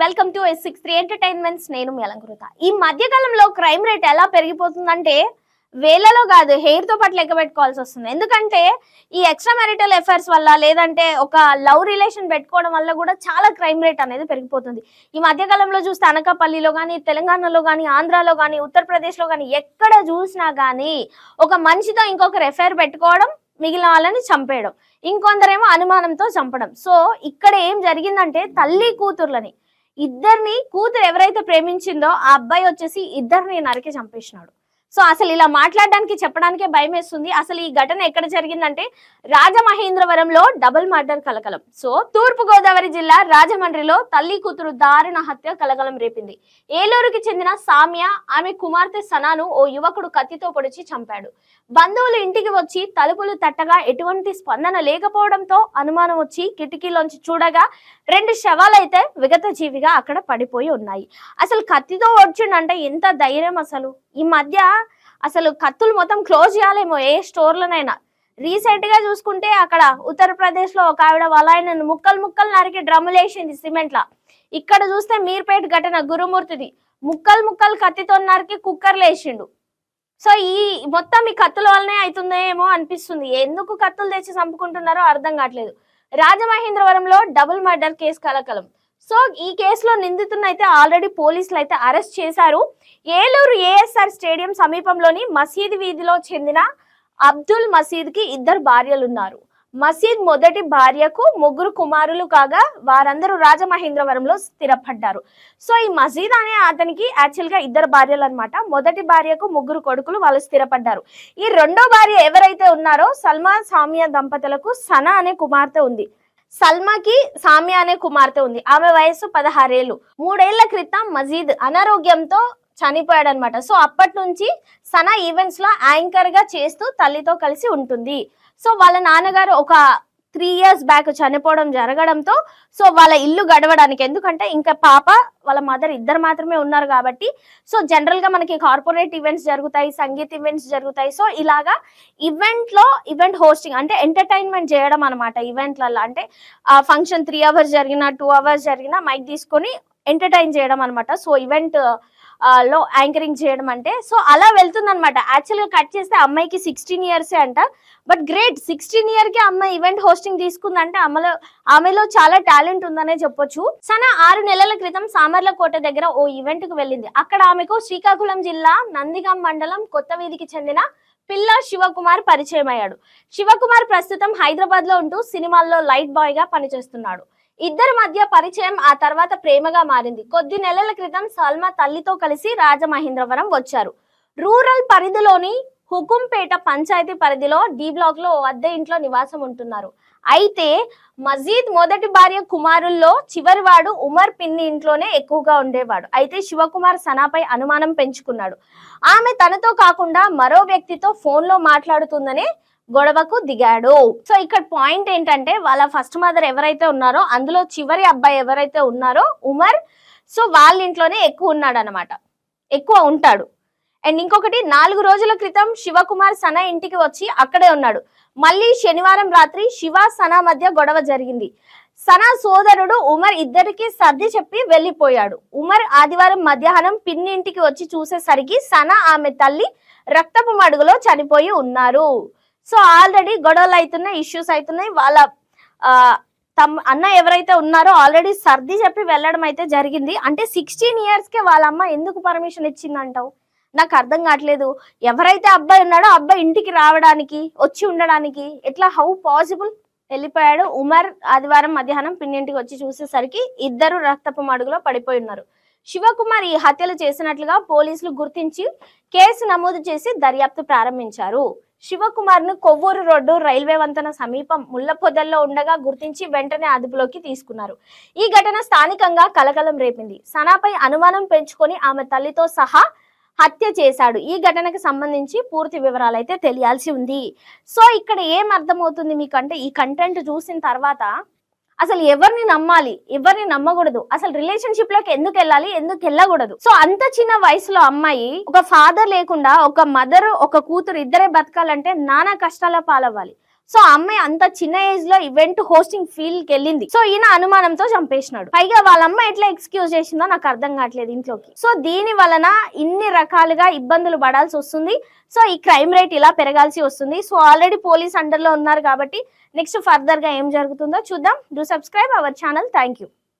Welcome to S six three entertainments నేను మీ అలంకృత. ఈ మధ్యకాలంలో క్రైమ్ రేట్ ఎలా పెరిగిపోతుందంటే వేలలో కాదు హెయిర్తో పాటు లెక్క పెట్టుకోవాల్సి వస్తుంది. ఎందుకంటే ఈ ఎక్స్ట్రా మ్యారిటల్ ఎఫైర్స్ వల్ల లేదంటే ఒక లవ్ రిలేషన్ పెట్టుకోవడం వల్ల కూడా చాలా క్రైమ్ రేట్ అనేది పెరిగిపోతుంది. ఈ మధ్యకాలంలో చూస్తే అనకాపల్లిలో కానీ తెలంగాణలో కానీ ఆంధ్రాలో కానీ ఉత్తరప్రదేశ్లో కానీ ఎక్కడ చూసినా కానీ ఒక మనిషితో ఇంకొకరు ఎఫైర్ పెట్టుకోవడం మిగిలిన వాళ్ళని చంపేయడం ఇంకొందరేమో అనుమానంతో చంపడం. సో ఇక్కడ ఏం జరిగిందంటే తల్లి కూతుర్లని ఇద్దరిని కూతురు ఎవరైతే ప్రేమించిందో ఆ అబ్బాయి వచ్చేసి ఇద్దరిని నరికి చంపేసినాడు. సో అసలు ఇలా మాట్లాడడానికి చెప్పడానికే భయం వేస్తుంది. అసలు ఈ ఘటన ఎక్కడ జరిగిందంటే రాజమహేంద్రవరంలో డబుల్ మర్డర్ కలకలం. సో తూర్పు గోదావరి జిల్లా రాజమండ్రిలో తల్లి కూతురు దారుణ హత్య కలకలం రేపింది. ఏలూరుకి చెందిన సామ్య ఆమె కుమార్తె సనాను ఓ యువకుడు కత్తితో పొడిచి చంపాడు. బంధువులు ఇంటికి వచ్చి తలుపులు తట్టగా ఎటువంటి స్పందన లేకపోవడంతో అనుమానం వచ్చి కిటికీలోంచి చూడగా రెండు శవాలైతే విగత జీవిగా అక్కడ పడిపోయి ఉన్నాయి. అసలు కత్తితో వచ్చిండంటే ఎంత ధైర్యం అసలు? ఈ మధ్య అసలు కత్తులు మొత్తం క్లోజ్ చేయాలేమో ఏ స్టోర్లనైనా. రీసెంట్గా చూసుకుంటే అక్కడ ఉత్తరప్రదేశ్లో ఒక ఆవిడ వాళ్ళ ముక్కలు ముక్కలు నరికి డ్రమ్ములు వేసింది సిమెంట్ లా ఇక్కడ చూస్తే మీర్పేట ఘటన గురుమూర్తిది. ముక్కలు ముక్కలు కత్తితో నరికి కుక్కర్లు వేసిండు సో ఈ మొత్తం ఈ కత్తుల వల్లనే అవుతుందేమో అనిపిస్తుంది. ఎందుకు కత్తులు తెచ్చి చంపుకుంటున్నారో అర్థం కావట్లేదు. రాజమహేంద్రవరంలో డబుల్ మర్డర్ కేసు కలకలం. సో ఈ కేసులో నిందితులను అయితే ఆల్రెడీ పోలీసులు అయితే అరెస్ట్ చేశారు. ఏలూరు ఏఎస్ఆర్ స్టేడియం సమీపంలోని మసీద్ వీధిలో చెందిన అబ్దుల్ మసీద్కి ఇద్దరు భార్యలు ఉన్నారు మసీద్ మొదటి భార్యకు ముగ్గురు కుమారులు కాగా వారందరూ రాజమహేంద్రవరంలో స్థిరపడ్డారు. సో ఈ మసీద్ అనే అతనికి యాక్చువల్గా ఇద్దరు భార్యలు అనమాట మొదటి భార్యకు ముగ్గురు కొడుకులు వాళ్ళు స్థిరపడ్డారు. ఈ రెండో భార్య ఎవరైతే ఉన్నారో సల్మాన్ సామియా దంపతులకు సనా అనే కుమార్తె ఉంది. సల్మాకి సామియా అనే కుమార్తె ఉంది. ఆమె వయసు పదహారేళ్ళు. మూడేళ్ళ క్రితం మజీద్ అనారోగ్యంతో చనిపోయాడు అనమాట సో అప్పటి నుంచి సనా ఈవెంట్స్లో యాంకర్గా చేస్తూ తల్లితో కలిసి ఉంటుంది. సో వాళ్ళ నాన్నగారు ఒక త్రీ ఇయర్స్ బ్యాక్ చనిపోవడం జరగడంతో సో వాళ్ళ ఇల్లు గడవడానికి. ఎందుకంటే ఇంకా పాప వాళ్ళ మదర్ ఇద్దరు మాత్రమే ఉన్నారు కాబట్టి సో జనరల్గా మనకి కార్పొరేట్ ఈవెంట్స్ జరుగుతాయి సంగీత్ ఈవెంట్స్ జరుగుతాయి. సో ఇలాగా ఈవెంట్లో ఈవెంట్ హోస్టింగ్ అంటే ఎంటర్టైన్మెంట్ చేయడం అనమాట ఈవెంట్లలో అంటే ఫంక్షన్ త్రీ అవర్స్ జరిగిన టూ అవర్స్ జరిగిన మైక్ తీసుకొని ఎంటర్టైన్ చేయడం అనమాట సో ఈవెంట్ లో యాంకరింగ్ చేయడం అంటే. సో అలా వెళ్తుంది అనమాట యాక్చువల్గా కట్ చేస్తే అమ్మాయికి సిక్స్టీన్ ఇయర్సే అంట. బట్ గ్రేట్ సిక్స్టీన్ ఇయర్కి అమ్మాయి ఈవెంట్ హోస్టింగ్ తీసుకుందంటే అమ్మలో ఆమెలో చాలా టాలెంట్ ఉందనే చెప్పొచ్చు. సన ఆరు నెలల క్రితం సామర్లకోట దగ్గర ఓ ఈవెంట్కు వెళ్ళింది. అక్కడ ఆమెకు శ్రీకాకుళం జిల్లా నందిగాం మండలం కొత్త వీధికి చెందిన పిల్ల శివకుమార్ పరిచయం అయ్యాడు శివకుమార్ ప్రస్తుతం హైదరాబాద్లో ఉంటూ సినిమాల్లో లైట్ బాయ్గా పనిచేస్తున్నాడు. ఇద్దరి మధ్య పరిచయం ఆ తర్వాత ప్రేమగా మారింది. కొద్ది నెలల క్రితం సల్మా తల్లితో కలిసి రాజమహేంద్రవరం వచ్చారు. రూరల్ పరిధిలోని హుకుంపేట పంచాయతీ పరిధిలో డి బ్లాక్లో ఓ అద్దె ఇంట్లో నివాసం ఉంటున్నారు. అయితే మజీద్ మొదటి భార్య కుమారుల్లో చివరివాడు ఉమర్ పిన్ని ఇంట్లోనే ఎక్కువగా ఉండేవాడు. అయితే శివకుమార్ సనాపై అనుమానం పెంచుకున్నాడు. ఆమె తనతో కాకుండా మరో వ్యక్తితో ఫోన్లో మాట్లాడుతుందనే గొడవకు దిగాడు. సో ఇక్కడ పాయింట్ ఏంటంటే వాళ్ళ ఫస్ట్ మదర్ ఎవరైతే ఉన్నారో అందులో చివరి అబ్బాయి ఎవరైతే ఉన్నారో ఉమర్ సో వాళ్ళ ఇంట్లోనే ఎక్కువ ఉన్నాడు అనమాట ఎక్కువ ఉంటాడు. అండ్ ఇంకొకటి నాలుగు రోజుల క్రితం శివకుమార్ సన ఇంటికి వచ్చి అక్కడే ఉన్నాడు. మళ్ళీ శనివారం రాత్రి శివ సన మధ్య గొడవ జరిగింది. సన సోదరుడు ఉమర్ ఇద్దరికి సర్ది చెప్పి వెళ్ళిపోయాడు. ఉమర్ ఆదివారం మధ్యాహ్నం పిన్ని ఇంటికి వచ్చి చూసేసరికి సన ఆమె తల్లి రక్తపు మడుగులో చనిపోయి ఉన్నారు. సో ఆల్రెడీ గొడవలు అవుతున్నాయి ఇష్యూస్ అవుతున్నాయి వాళ్ళ తమ్ అన్న ఎవరైతే ఉన్నారో ఆల్రెడీ సర్ది చెప్పి వెళ్ళడం అయితే జరిగింది. అంటే సిక్స్టీన్ ఇయర్స్కే వాళ్ళ అమ్మ ఎందుకు పర్మిషన్ ఇచ్చిందంటావు? నాకు అర్థం కావట్లేదు. ఎవరైతే అబ్బాయి ఉన్నాడో అబ్బాయి ఇంటికి రావడానికి వచ్చి ఉండడానికి ఎట్లా హౌ పాసిబుల్ వెళ్ళిపోయాడు. ఉమర్ ఆదివారం మధ్యాహ్నం పిన్నింటికి వచ్చి చూసేసరికి ఇద్దరు రక్తపు మడుగులో పడిపోయి ఉన్నారు. శివకుమార్ ఈ హత్యలు చేసినట్లుగా పోలీసులు గుర్తించి కేసు నమోదు చేసి దర్యాప్తు ప్రారంభించారు. శివకుమార్ను కొవ్వూరు రోడ్డు రైల్వే వంతెన సమీపం ముళ్ళపొదల్లో ఉండగా గుర్తించి వెంటనే అదుపులోకి తీసుకున్నారు. ఈ ఘటన స్థానికంగా కలకలం రేపింది. సనాపై అనుమానం పెంచుకొని ఆమె తల్లితో సహా హత్య చేశాడు. ఈ ఘటనకు సంబంధించి పూర్తి వివరాలు అయితే తెలియాల్సి ఉంది. సో ఇక్కడ ఏం అర్థమవుతుంది మీకంటే ఈ కంటెంట్ చూసిన తర్వాత అసలు ఎవరిని నమ్మాలి? ఎవరిని నమ్మకూడదు? అసలు రిలేషన్షిప్లోకి ఎందుకు వెళ్ళాలి? ఎందుకు వెళ్ళకూడదు? సో అంత చిన్న వయసులో అమ్మాయి ఒక ఫాదర్ లేకుండా ఒక మదర్ ఒక కూతురు ఇద్దరే బతకాలంటే నానా కష్టాల పాలవ్వాలి. సో ఆ అమ్మాయి అంత చిన్న ఏజ్లో ఈవెంట్ హోస్టింగ్ ఫీల్డ్కి వెళ్ళింది. సో ఈయన అనుమానంతో చంపేసినాడు. పైగా వాళ్ళ అమ్మ ఎట్లా ఎక్స్క్యూజ్ చేసిందో నాకు అర్థం కావట్లేదు ఇంట్లోకి. సో దీని వలన ఇన్ని రకాలుగా ఇబ్బందులు పడాల్సి వస్తుంది. సో ఈ క్రైమ్ రేట్ ఇలా పెరగాల్సి వస్తుంది. సో ఆల్రెడీ పోలీస్ అండర్లో ఉన్నారు కాబట్టి నెక్స్ట్ ఫర్దర్గా ఏం జరుగుతుందో చూద్దాం. Do subscribe our channel thank you